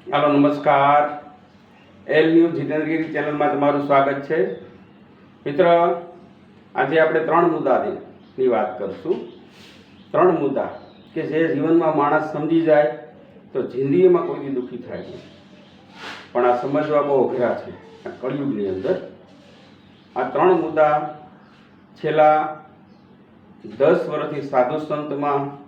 હાલો, નમસ્કાર. L news Jitendragiri ચેનલમાં તમારું સ્વાગત છે. મિત્ર, આજે આપણે ત્રણ મુદ્દાની વાત કરશું. ત્રણ મુદ્દા કે જે જીવનમાં માણસ સમજી જાય તો જિંદગીમાં કોઈ દી દુઃખી થાય નહીં. પણ આ સમજવા બહુ અઘરા છે, આ કળિયુગની અંદર. આ ત્રણ મુદ્દા છેલ્લા દસ વર્ષથી સાધુ સંતમાં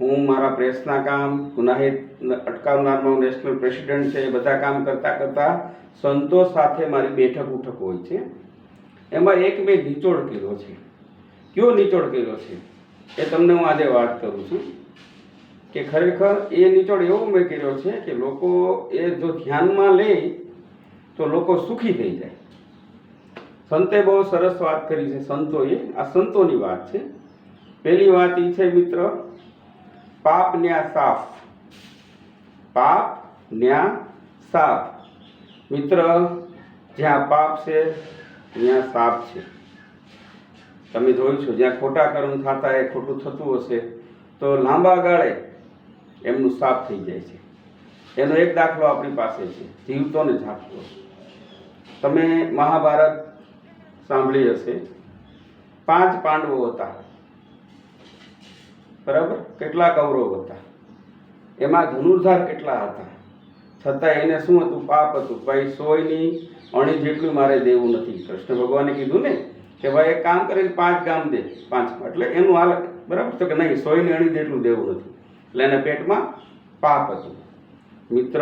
હું મારા પ્રેસના કામ, ગુનાહિત અટકાવનારમાં નેશનલ પ્રેસિડેન્ટ છે, એ બધા કામ કરતાં કરતાં સંતો સાથે મારી બેઠક ઉઠક હોય છે. એમાં એક મેં નિચોડ કર્યો છે. કયો નિચોડ કર્યો છે? એ તમને હું આજે વાત કરું છું કે ખરેખર એ નિચોડ એવો મેં કર્યો છે કે લોકો એ જો ધ્યાનમાં લે તો લોકો સુખી થઈ જાય. સંતે બહુ સરસ વાત કરી છે સંતોએ. આ સંતોની વાત છે. પહેલી વાત એ છે મિત્ર પાપ ન્યા સાફ. પાપ ન્યા સાફ. મિત્ર, જ્યાં પાપ છે, ત્યાં સાપ છે. તમે જોયું છો, જ્યાં ખોટા કર્મ થતા એ ખોટું થતું હશે, તો લાંબા ગાળે એમનું સાફ થઈ જાય છે. એનો એક દાખલો આપણી પાસે છે. જીવતોને જાગતો તમે મહાભારત સાંભળી હશે. પાંચ પાંડવો હતા. બરાબર? કેટલા કૌરવ હતા? એમાં ધનુર્ધાર કેટલા હતા? છતાં એને શું હતું? પાપ હતું. ભાઈ સોયની અણી જેટલું મારે દેવું નથી. કૃષ્ણ ભગવાને કીધું ને કે ભાઈ એક કામ કરીને પાંચ ગામ દે. પાંચ એટલે એનું હાલ બરાબર? તો કે નહીં, સોયની અણી જેટલું દેવું નથી. એટલે એને પેટમાં પાપ હતું. મિત્ર,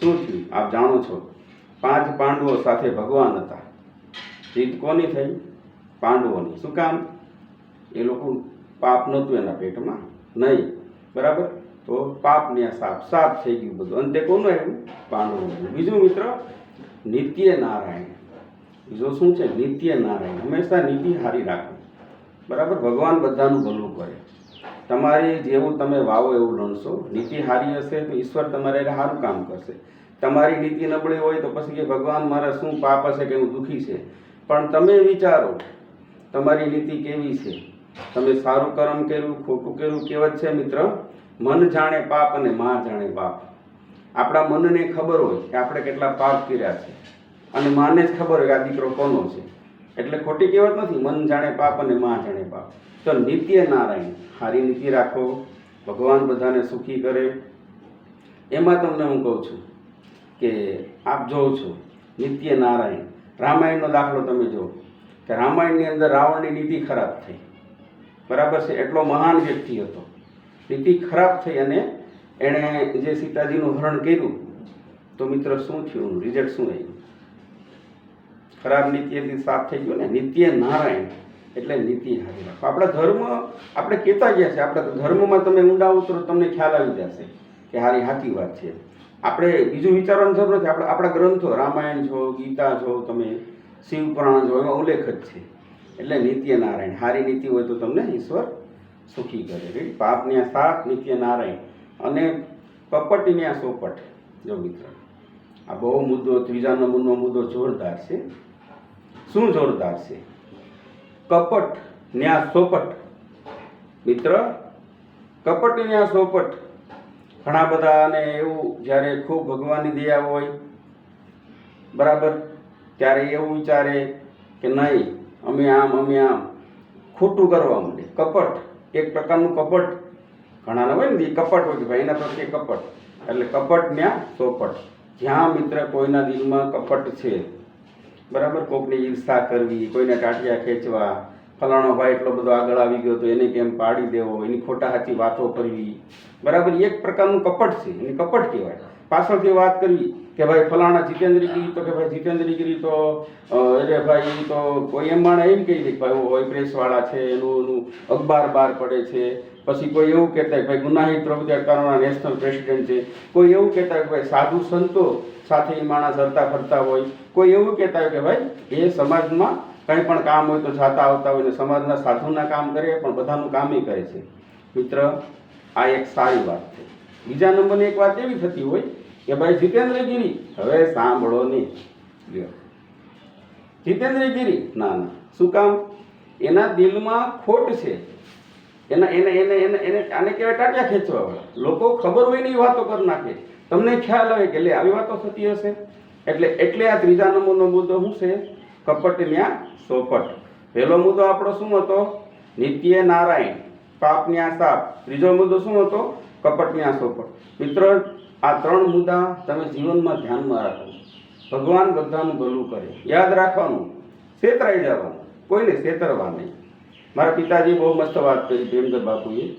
શું થયું? આપ જાણો છો. પાંચ પાંડવો સાથે ભગવાન હતા. જીત કોની થઈ? પાંડવોની. શું કામ? એ લોકો પાપ નહોતું એના પેટમાં. નહીં. બરાબર? તો પાપની આ સાપ સાપ થઈ ગયું બધું. અંતે કોનું આવ્યું? પાંડવોનું બીજું મિત્ર નિત્ય નારાયણ બીજો શું છે? નિત્ય નારાયણ હંમેશા નીતિ હારી રાખો. બરાબર? ભગવાન બધાનું ભલું કરે. તમારે જેવું તમે વાવો એવું લણશો. નીતિ હારી હશે તો ઈશ્વર તમારે સારું કામ કરશે. તમારી નીતિ નબળી હોય તો પછી કે ભગવાન મારા શું પાપ હશે કે હું દુઃખી છે? પણ તમે વિચારો, તમારી નીતિ કેવી છે? તમે સારું કર્મ કર્યું, ખોટું કર્યું કહેવત છે મિત્ર? મન જાણે પાપ અને માં જાણે બાપ. આપણા મનને ખબર હોય કે આપણે કેટલા પાપ કર્યા છે. અને માને જ ખબર હોય કે આ દીકરો કોનો છે. એટલે ખોટી કહેવત નથી, મન જાણે પાપ અને માં જાણે પાપ તો નિત્ય નારાયણ સારી નીતિ રાખો, ભગવાન બધાને સુખી કરે. એમાં તમને હું કહું છું કે આપ જોઉં છો નિત્ય નારાયણ રામાયણનો દાખલો તમે જુઓ. કે રામાયણની અંદર રાવણની નીતિ ખરાબ થઈ. બરાબર છે? એટલો મહાન વ્યક્તિ હતો. નીતિ ખરાબ થઈ અને એણે જે સીતાજીનું હરણ કર્યું, તો મિત્ર શું થયું? રિઝલ્ટ શું આવ્યું? ખરાબ નીતિથી સાફ થઈ ગયું ને? નિત્ય નારાયણ. એટલે નીતિ હારી રાખો. આપણા ધર્મ, આપણે કહેતા ગયા છે, આપણા ધર્મમાં તમે ઊંડા ઉતરો, તમને ખ્યાલ આવી જશે કે હારી સાચી વાત છે. આપણે બીજું વિચારવાની જરૂર નથી. આપણે આપણા ગ્રંથો, રામાયણ છો, ગીતા છો, તમે શિવપુરાણ છો, એમાં ઉલ્લેખ જ છે. એટલે નિત્ય નારાયણ હારી નીતિ હોય તો તમને ઈશ્વર સુખી કરે. પાપની આ સાપ નિત્ય નારાયણ અને કપટની આ સોપટ, જો મિત્ર. આ બહુ મુદ્દો, ત્રીજા નંબરનો મુદ્દો જોરદાર છે. શું જોરદાર છે? કપટ ન્યા સોપટ. મિત્ર કપટ ન્યા સોપટ ઘણા બધાને એવું જ્યારે ખૂબ ભગવાનની દયા હોય, બરાબર? ત્યારે એવું વિચારે કે નહીં અમે આમ અમે આમ. ખોટું કરવા માંડે. કપટ. એક પ્રકારનું કપટ. ઘણાને હોય ને એ કપટ હોય કે ભાઈ, એના પ્રત્યે કપટ. એટલે કપટ ન્યા ચોપટ જ્યાં મિત્ર કોઈના દિલમાં કપટ છે, બરાબર? કોકની ઈર્ષા કરવી, કોઈને ટાટિયા ખેંચવા, ફલાણો ભાઈ એટલો બધો આગળ આવી ગયો તો એને કેમ પાડી દેવો? એની ખોટા હાથી વાતો કરવી. બરાબર? એક પ્રકારનું કપટ છે. એને કપટ કહેવાય. પાછળથી વાત કરવી. કે ભાઈ ફલાણા જીતેન્દ્રગીરી તો કે ભાઈ જીતેન્દ્રગીરી તો અરે ભાઈ તો કોઈ એમ માણે એમ કહી દે કે ભાઈ હોય પ્રેસવાળા છે, એનું એનું અખબાર બહાર પડે છે. પછી કોઈ એવું કહેતા ભાઈ ગુનાહિત પ્રવૃત્તિ અટકાવવાના નેશનલ પ્રેસિડેન્ટ છે. કોઈ એવું કહેતા કે ભાઈ સાધુ સંતો સાથે એ માણસ હરતા ફરતા હોય. કોઈ એવું કહેતા હોય કે ભાઈ એ સમાજમાં કંઈ પણ કામ હોય તો જાતા આવતા હોય ને સમાજના સાધુના કામ કરે, પણ બધાનું કામ કરે છે. મિત્ર, આ એક સારી વાત છે. બીજા નંબરની એક વાત એવી થતી હોય કે ભાઈ જીતેન્દ્રગીરી, હવે સાંભળો નહીં લ્યો. જીતેન્દ્રગીરી? ના ના. શું કામ? એના દિલમાં ખોટ છે. એના, એને એને એને એને આને કહેવાય ટાટિયા ખેંચવા લોકો ખબર હોય ને એ વાતો કરી નાખે. તમને ખ્યાલ આવે કે લે, આવી વાતો થતી હશે? એટલે એટલે આ ત્રીજા નંબરનો મુદ્દો શું છે? કપટન્યા સોપટ. પહેલો મુદ્દો આપણો શું હતો? નિત્ય નારાયણ પાપન્યા સાપ. ત્રીજો મુદ્દો શું હતો? કપટન્યા સોપટ. મિત્ર આ ત્રણ મુદ્દા તમે જીવનમાં ધ્યાનમાં રાખો. ભગવાન બધાનું ભલું કરે. યાદ રાખવાનું, છેતરાઈ જવાનું, કોઈને છેતરવા નહીં. મારા પિતાજી બહુ મસ્ત વાત કરી પ્રેમદર બાપુએ,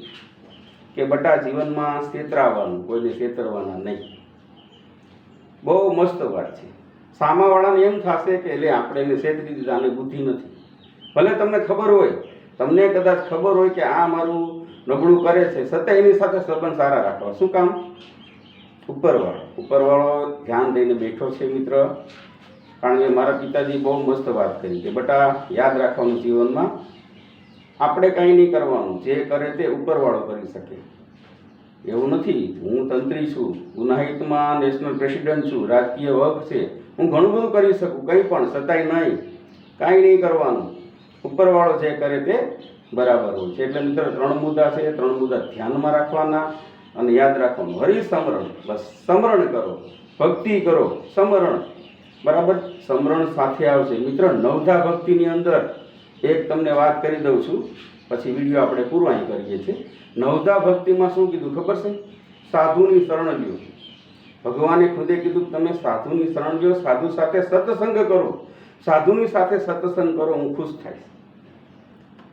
કે બટા જીવનમાં છેતરાવાનું, કોઈને છેતરવાના નહીં. બહુ મસ્ત વાત છે. સામાવાળાને એમ થશે કે એટલે આપણે એને છેતરી દીધા આને બુદ્ધિ નથી. ભલે તમને ખબર હોય, તમને કદાચ ખબર હોય કે આ મારું નબળું કરે છે, છતાં એની સાથે સંબંધ સારા રાખવા. શું કામ? ઉપરવાળો. ઉપરવાળો ધ્યાન દઈને બેઠો છે મિત્ર. કારણ કે મારા પિતાજી બહુ મસ્ત વાત કરી કે, બટા, યાદ રાખવાનું જીવનમાં. આપણે કાંઈ નહીં કરવાનું. જે કરે તે ઉપરવાળો કરી શકે. એવું નથી. હું તંત્રી છું. ગુનાહિતમાં નેશનલ પ્રેસિડેન્ટ છું. રાજકીય વર્ગ છે. હું ઘણું બધું કરી શકું. કંઈ પણ છતાંય નહીં. કાંઈ નહીં કરવાનું. ઉપરવાળો જે કરે તે બરાબર હોય છે. એટલે મિત્ર, ત્રણ મુદ્દા છે. ત્રણ મુદ્દા ધ્યાનમાં રાખવાના. અને યાદ રાખવાનું હરિ સમરણ, બસ સમરણ કરો, ભક્તિ કરો, સમરણ. બરાબર? સમરણ સાથે આવશે. મિત્ર, નવધા ભક્તિની અંદર એક તમને વાત કરી દઉં છું. પછી વીડિયો આપણે પૂરો કરીએ છીએ. નવધા ભક્તિમાં શું કીધું ખબર છે? સાધુની શરણ લ્યો. ભગવાને ખુદે કીધું તમે સાધુની શરણ લ્યો, સાધુ સાથે સત્સંગ કરો. સાધુની સાથે સત્સંગ કરો, હું ખુશ થઈશ.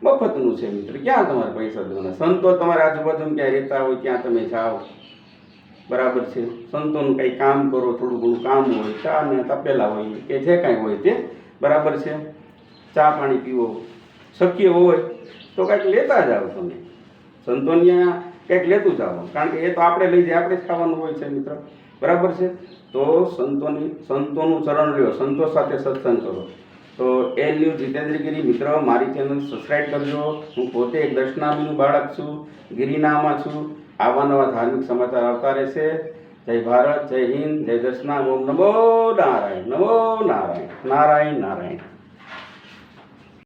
મફતનું છે મિત્ર ક્યાં તમારે પૈસા દેવાના? સંતો તમારા આજુબાજુમાં ક્યાં રહેતા હોય ત્યાં તમે જાઓ. બરાબર છે? સંતોનું કંઈ કામ કરો, થોડું ઘણું કામ હોય, ચા ને તપેલા હોય કે જે કાંઈ હોય તે. બરાબર છે? ચા પાણી પીવો. શક્ય હોય તો કાંઈક લેતા જાઓ તમે. સંતોની કંઈક લેતું જાઓ કારણ કે એ તો આપણે લઈ જાય, આપણે જ ખાવાનું હોય છે મિત્ર. બરાબર છે? તો સંતોની, સંતોનું ચરણ લ્યો સંતો સાથે સત્સંગ કરો. તો એ ન્યૂઝ જીતેન્દ્રગીરી મિત્રો, મારી ચેનલ સબસ્ક્રાઈબ કરજો. હું પોતે એક દર્શનામીનું બાળક છું, ગિરિનામાં છું. આવા નવા ધાર્મિક સમાચાર આવતા રહેશે. જય ભારત, જય હિન્દ, જય દર્શના. ઓમ નમો નારાયણ નમો નારાયણ નારાયણ નારાયણ.